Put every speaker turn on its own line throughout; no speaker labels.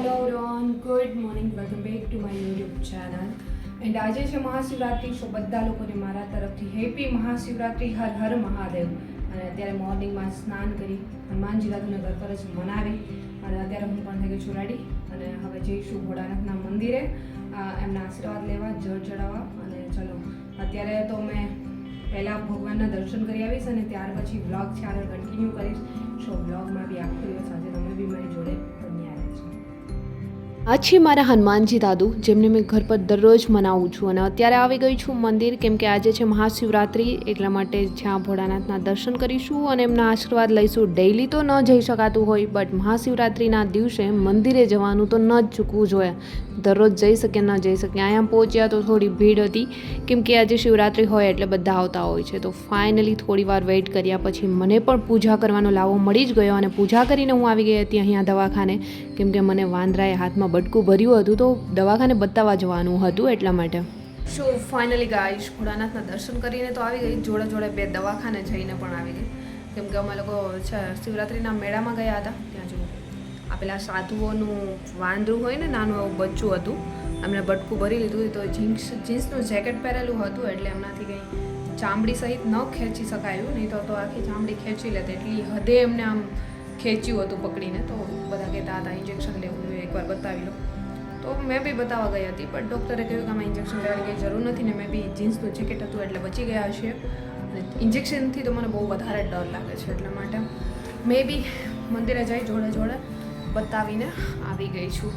Hello Ron good morning welcome back to my YouTube channel and આજે છે Mahashivratri so બધા લોકોને મારા તરફથી હેપી મહાશિવરાત્રિ, હર હર મહાદેવ. અને અત્યારે મોર્નિંગમાં સ્નાન કરી હનુમાનજી દાદાને ઘર પર જ મનાવી. અને અત્યારે હું પણ થઈ ગઈ છું અને હવે જઈશું ભોળાનાથના મંદિરે. એમના આશીર્વાદ લેવા, જળ ચડાવવા. અને ચલો, અત્યારે તો મેં પહેલાં ભગવાનના દર્શન કરી આવીશ અને ત્યાર પછી વ્લોગ છે, આગળ કન્ટિન્યુ કરીશ. સો વ્લોગમાં બી આખો દિવસ આજે તમે બી મારી જોડે
આ છે મારા હનુમાનજી દાદુ, જેમને મેં ઘર પર દરરોજ મનાવું છું અને અત્યારે આવી ગઈ છું મંદિર, કેમ કે આજે છે મહાશિવરાત્રિ, એટલા માટે જ્યાં ભોળાનાથના દર્શન કરીશું અને એમના આશીર્વાદ લઈશું. ડેઈલી તો ન જઈ શકાતું હોય બટ મહાશિવરાત્રિના દિવસે મંદિરે જવાનું તો ન જ ચૂકવું જોઈએ. દરરોજ જઈ શકે ન જઈ શકે અહીંયા પહોંચ્યા તો થોડી ભીડ હતી, કેમ કે આજે શિવરાત્રિ હોય એટલે બધા આવતા હોય છે. તો ફાઇનલી થોડી વાર વેઇટ કર્યા પછી મને પણ પૂજા કરવાનો લાવો મળી જ ગયો અને પૂજા કરીને હું આવી ગઈ હતી અહીંયા દવાખાને, કેમ કે મને વાંદરાએ હાથમાં બટકું ભર્યું હતું તો દવાખાને બતાવવા જવાનું હતું એટલા માટે. સો ફાઇનલી ગાઈશ ભોળાનાથના દર્શન કરીને તો આવી ગઈ. જોડે જોડે બે દવાખાને જઈને પણ આવી ગઈ. કેમ કે અમે લોકો છે શિવરાત્રિના મેળામાં ગયા હતા. ત્યાં જુઓ આ પેલા સાધુઓનું વાંદરું હોય ને, નાનું એવું બચ્ચું હતું એમને બટકું ભરી લીધું તો જીન્સ, જીન્સનું જેકેટ પહેરેલું હતું એટલે એમનાથી કંઈ ચામડી સહિત ન ખેંચી શકાયું. નહીં તો આખી ચામડી ખેંચી લેતી. એટલી હદે એમને આમ ખેંચ્યું હતું પકડીને. તો બધા કહેતા હતા, ઇન્જેક્શન લેવું એકવાર બતાવી લો. તો મેં બી બતાવવા ગઈ હતી, પણ ડૉક્ટરે કહ્યું કે આમાં ઇન્જેક્શન લેવાની કંઈ જરૂર નથી ને મેં બી જીન્સનું જેકેટ હતું એટલે બચી ગયા છીએ અને ઇન્જેક્શનથી તો મને બહુ વધારે ડર લાગે છે એટલા માટે. મેં બી મંદિરે જઈ જોડે જોડે બતાવીને આવી ગઈ છું.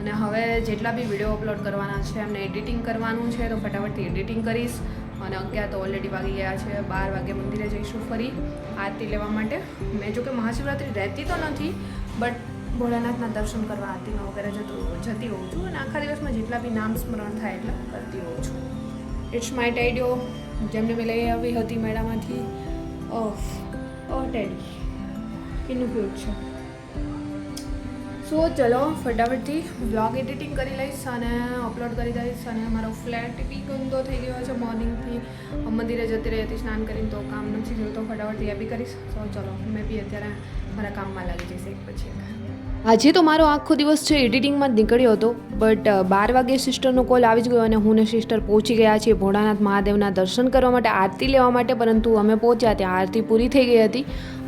અને હવે જેટલા બી વીડિયો અપલોડ કરવાના છે, એમને એડિટિંગ કરવાનું છે, તો ફટાફટથી એડિટિંગ કરીશ. અને અગિયાર તો ઓલરેડી વાગી ગયા છે, બાર વાગે મંદિરે જઈશું ફરી. આરતી લેવા માટે. મેં જો કે મહાશિવરાત્રિ રહેતી તો નથી બટ ભોળાનાથના દર્શન કરવા આરતીમાં વગેરે જતું જતી હોઉં છું અને આખા દિવસમાં જેટલા બી નામ સ્મરણ થાય એટલા કરતી હોઉં છું. ઇટ્સ માય ટેડિયો જેમને મેં લઈ આવી હતી મેળામાંથી. ઓફ, ઓ ટેડી. કેટલું ક્યુટ છે? સો ચલો, ફટાફટથી બ્લોગ એડિટિંગ કરી લઈશ અને અપલોડ કરી દઈશ અને મારો ફ્લેટ બી ગંદો થઈ ગયો છે મોર્નિંગથી મંદિરે જતી રહી હતી, સ્નાન કરીને તો કામ નથી થયું, તો ફટાફટથી એ બી કરીશ. સો ચલો, મેં બી અત્યારે મારા કામમાં લાગી જશે એક પછી આજે તો મારો આખો દિવસ છે, એડિટિંગમાં જ નીકળ્યો હતો, બટ બાર વાગે સિસ્ટરનો કોલ આવી જ ગયો અને હું ને સિસ્ટર પહોંચી ગયા છીએ ભોળાનાથ મહાદેવના દર્શન કરવા માટે, આરતી લેવા માટે, પરંતુ અમે પહોંચ્યા ત્યાં આરતી પૂરી થઈ ગઈ હતી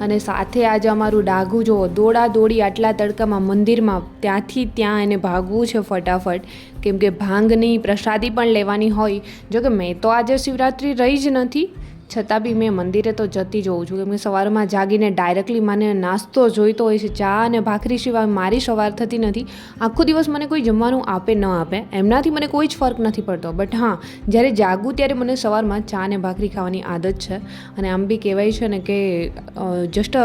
અને સાથે આજે અમારું ડાઘું, જો દોડા દોડી આટલા તડકામાં મંદિરમાં, ત્યાંથી ત્યાં એને ભાગવું છે ફટાફટ, કેમ કે ભાંગની પ્રસાદી પણ લેવાની હોય. જો કે મેં તો આજે શિવરાત્રિ રહી જ નથી છતાં બી મેં મંદિરે તો જતી જ હોઉં છું કેમ કે સવારમાં જાગીને ડાયરેક્ટલી મને નાસ્તો જોઈતો હોય છે ચા અને ભાખરી સિવાય મારી સવાર થતી નથી. આખો દિવસ મને કોઈ જમવાનું આપે ન આપે એમનાથી મને કોઈ જ ફરક નથી પડતો. બટ હા જ્યારે જાગું ત્યારે મને સવારમાં ચા અને ભાખરી ખાવાની આદત છે. અને આમ બી કહેવાય છે ને કે જસ્ટ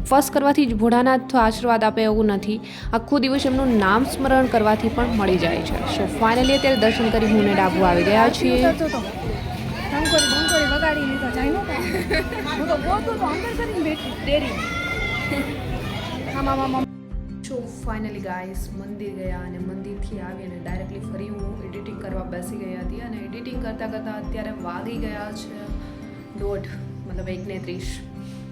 ઉપવાસ કરવાથી જ ભોળાનાથ આશીર્વાદ આપે એવું નથી. આખો દિવસ એમનું નામ સ્મરણ કરવાથી પણ મળી જાય છે. સો ફાઇનલી અત્યારે દર્શન કરી હું ને ડાબુ આવી ગયા છીએ.
ધંકોરી ધંકોરી વગાડી લીધો. જાય હું તો ગોતું તો અંદર કરીને બેઠી. ડેરી. આમાં
સો ફાઇનલી ગાઈસ મંદિર ગયા અને મંદિરથી આવી અને ડાયરેક્ટલી ફરી હું એડિટિંગ કરવા બેસી ગઈ હતી અને એડિટિંગ કરતાં કરતાં અત્યારે વાગી ગયા છે દોઢ, મતલબ એકને ત્રીસ.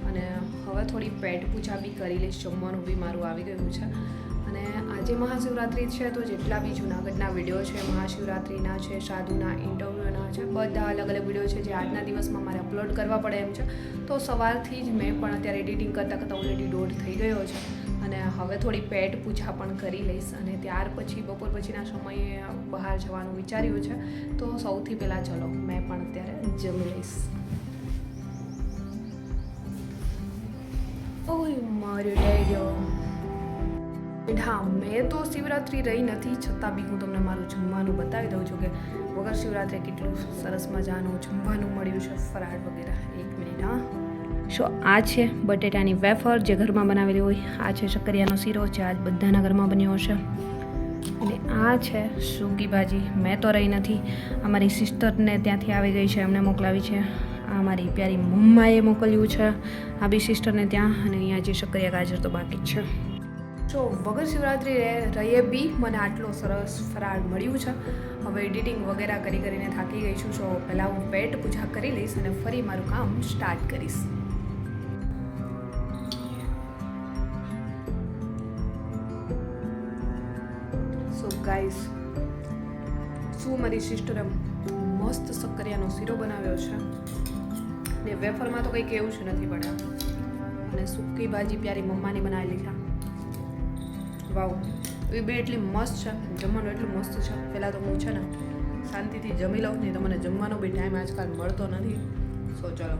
અને હવે થોડી પેટ પૂજા બી કરી લઈશ. જમવાનું બી મારું આવી ગયું છે. અને આજે મહાશિવરાત્રિ છે, તો જેટલા બી જૂનાગઢના વીડિયો છે, મહાશિવરાત્રિના છે, સાધુના ઇન્ટરવ્યૂના છે, બધા અલગ અલગ વીડિયો છે જે આજના દિવસમાં મારે અપલોડ કરવા પડે એમ છે. તો સવારથી જ મેં પણ અત્યારે એડિટિંગ કરતાં કરતાં ઓલરેડી દોઢ થઈ ગયો છે. અને હવે થોડી પેટ પૂજા પણ કરી લઈશ અને ત્યાર પછી, બપોર પછીના સમયે બહાર જવાનું વિચાર્યું છે. તો સૌથી પહેલાં ચલો, મેં પણ અત્યારે જમી લઈશ. ઓય મારો ડેડ્યો હા, મેં તો શિવરાત્રિ રહી નથી, છતાં બી હું તમને મારું જમવાનું બતાવી દઉં છું કે વગર શિવરાત્રિ કેટલું સરસ મજાનું જમવાનું મળ્યું છે, ફરાળ વગેરે. એક મિનિટ, હા. સો, આ છે બટેટાની વેફર જે ઘરમાં બનાવેલી હોય. આ છે શક્કરિયાનો શીરો છે આજ બધાના ઘરમાં બન્યો હશે. અને આ છે સૂકી ભાજી. મેં તો રહી નથી. અમારી સિસ્ટરને ત્યાંથી આવી ગઈ છે, એમને મોકલાવી છે. આ મારી પ્યારી મમ્માએ મોકલ્યું છે. આ બી સિસ્ટરને ત્યાં અને અહીંયા જે શક્કરિયા ગાજર તો બાકી જ છે. સો વગર શિવરાત્રિ રહીએ બી. મને આટલો સરસ ફરાળ મળ્યું છે. હવે એડિટિંગ વગેરે કરી કરીને થાકી ગઈ છું તો પહેલાં હું પેટ પૂજા કરી લઈશ અને ફરી મારું કામ સ્ટાર્ટ કરીશ. ગાઈસ શું મારી સિસ્ટરે મસ્ત સક્કરિયાનો શીરો બનાવ્યો છે? ને વેફરમાં તો કંઈ એવું જ નથી પડ્યા અને સૂકી ભાજી પ્યારી મમ્માની બનાવેલી છે વાવ. એ બે એટલી મસ્ત છે. જમવાનું એટલું મસ્ત છે. પહેલાં તો હું છે ને શાંતિથી જમી લઉં નહીં તો મને જમવાનો બી ટાઈમ આજકાલ મળતો નથી. સો ચલો.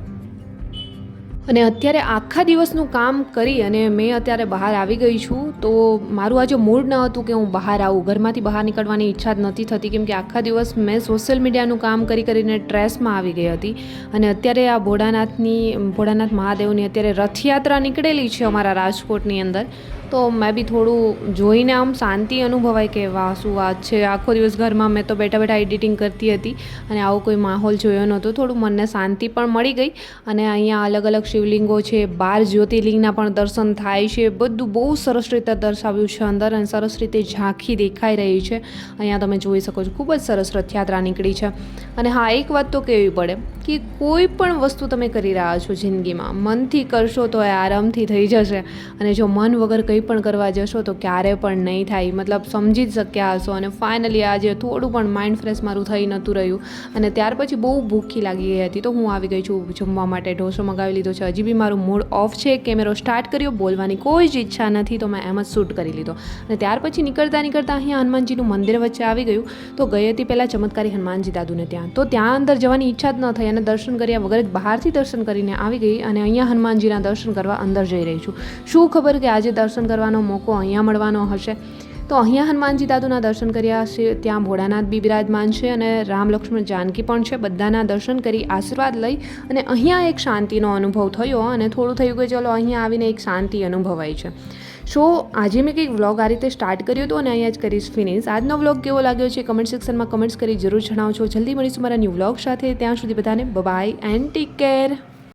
અને અત્યારે આખા દિવસનું કામ કરી અને મેં અત્યારે બહાર આવી ગઈ છું, તો મારું આજે મૂડ ન હતું કે હું બહાર આવું. ઘરમાંથી બહાર નીકળવાની ઈચ્છા જ નથી થતી, કેમ કે આખા દિવસ મેં સોશિયલ મીડિયાનું કામ કરી કરીને ટ્રેસમાં આવી ગઈ હતી. અને અત્યારે આ ભોળાનાથની, ભોળાનાથ મહાદેવની અત્યારે રથયાત્રા નીકળેલી છે અમારા રાજકોટની અંદર. તો મેં બી થોડું જોઈને આમ શાંતિ અનુભવાય કે વાહ, શું વાત છે. આખો દિવસ ઘરમાં મેં તો બેઠા બેઠા એડિટિંગ કરતી હતી અને આવો કોઈ માહોલ જોયો નહોતો. થોડું મનને શાંતિ પણ મળી ગઈ અને અહીંયા અલગ અલગ શિવલિંગો છે, બાર જ્યોતિર્લિંગના પણ દર્શન થાય છે. બધું બહુ સરસ રીતે દર્શાવ્યું છે અંદર અને સરસ રીતે ઝાંખી દેખાઈ રહી છે. અહીંયા તમે જોઈ શકો છો, ખૂબ જ સરસ રથયાત્રા નીકળી છે. અને હા, એક વાત તો કહેવી પડે કે કોઈ પણ વસ્તુ તમે કરી રહ્યા છો જિંદગીમાં, મનથી કરશો તો એ આરામથી થઈ જશે અને જો મન વગર કંઈ પણ કરવા જશો તો ક્યારે પણ નહીં થાય. મતલબ સમજી જ શક્યા હશો અને ફાઇનલી આજે થોડું પણ માઇન્ડ ફ્રેશ મારું થઈ નહોતું રહ્યું. અને ત્યાર પછી બહુ ભૂખી લાગી ગઈ હતી. તો હું આવી ગઈ છું જમવા માટે. ઢોસો મગાવી લીધો છે. હજી બી મારું મૂડ ઓફ છે. કેમેરો સ્ટાર્ટ કર્યો. બોલવાની કોઈ જ ઈચ્છા નથી. તો મેં એમ જ શૂટ કરી લીધો. અને ત્યાર પછી નીકળતા નીકળતા અહીંયા હનુમાનજીનું મંદિર વચ્ચે આવી ગયું. તો ગઈ હતી પહેલાં ચમત્કારી હનુમાનજી દાદુને ત્યાં. તો ત્યાં અંદર જવાની ઈચ્છા જ ન થઈ અને દર્શન કર્યા વગર જ બહારથી દર્શન કરીને આવી ગઈ અને અહીંયા હનુમાનજીના દર્શન કરવા અંદર જઈ રહી છું. શું ખબર કે આજે દર્શન કરવાનો મોકો અહીંયા મળવાનો હશે. તો અહીંયા હનુમાનજી દાદુના દર્શન કર્યા છે, ત્યાં ભોળાનાથ બી બિરાજમાન છે અને રામ લક્ષ્મણ જાનકી પણ છે. બધાના દર્શન કરી આશીર્વાદ લઈ અને અહીંયા એક શાંતિનો અનુભવ થયો અને થોડું થયું કે ચલો અહીંયા આવીને એક શાંતિ અનુભવાય છે. સો, આજે મેં કંઈક વ્લોગ આ રીતે સ્ટાર્ટ કર્યો હતો અને અહીંયા જ કરીશ ફિનિશ. આજનો વ્લોગ કેવો લાગ્યો છે કમેન્ટ સેક્શનમાં કમેન્ટ્સ કરી જરૂર જણાવજો. જલ્દી મળીશું મારા ન્યૂ વ્લોગ સાથે. ત્યાં સુધી બધાને બાય એન્ડ ટેક કેર